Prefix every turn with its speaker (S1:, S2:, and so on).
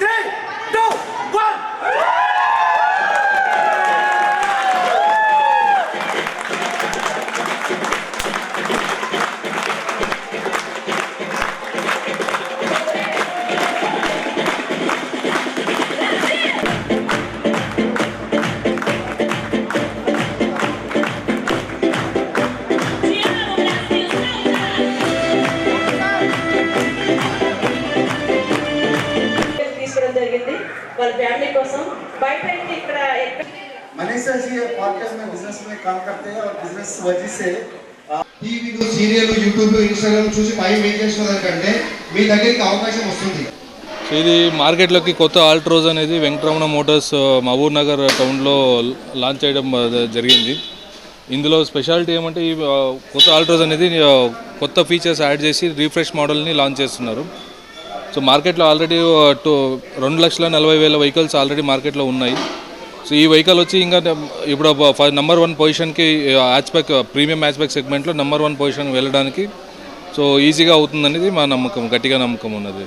S1: Three two
S2: జరిగింది వాళ్ళ family కోసం బయట అయితే ఇక్కడ ఎక్కడ
S3: मनीषा जी ये पॉडकास्ट में बिजनेस में काम करते हैं और बिजनेस वजह से
S4: టీవీలు సీరియల్ యూట్యూబ్ ఇన్స్టాగ్రామ్ చూసి టైం వేస్ట్ చేసుకున్నదానికంటే మీ దగ్గరికి అవకాశం వస్తుంది
S5: సో ఇది మార్కెట్లోకి కొత్త ఆల్ట్రోజ్ అనేది వెంకటరమణ మోటార్స్ మహబూబ్ నగర్ టౌన్లో లాంచ్ చేయడం ఆ, జరిగింది ఇందులో స్పెషాలిటీ ఏమంటే ఈ ఆ, కొత్త ఆల్ట్రోజ్ అనేది ఆ, కొత్త ఫీచర్స్ యాడ్ చేసి రీఫ్రెష్ మోడల్ని లాంచ్ చేస్తున్నారు సో మార్కెట్లో ఆల్రెడీ టూ రెండు లక్షల నలభై వేల వెహికల్స్ ఆల్రెడీ మార్కెట్లో ఉన్నాయి. సో ఈ వెహికల్ వచ్చి ఇంకా ఇప్పుడు నెంబర్ వన్ పొజిషన్కి హ్యాచ్బ్యాక్ ప్రీమియం హ్యాచ్బ్యాక్ సెగ్మెంట్లో నెంబర్ వన్ పొజిషన్ వెళ్ళడానికి. సో ఈజీగా అవుతుందనేది మా నమ్మకం గట్టిగా నమ్మకం ఉన్నది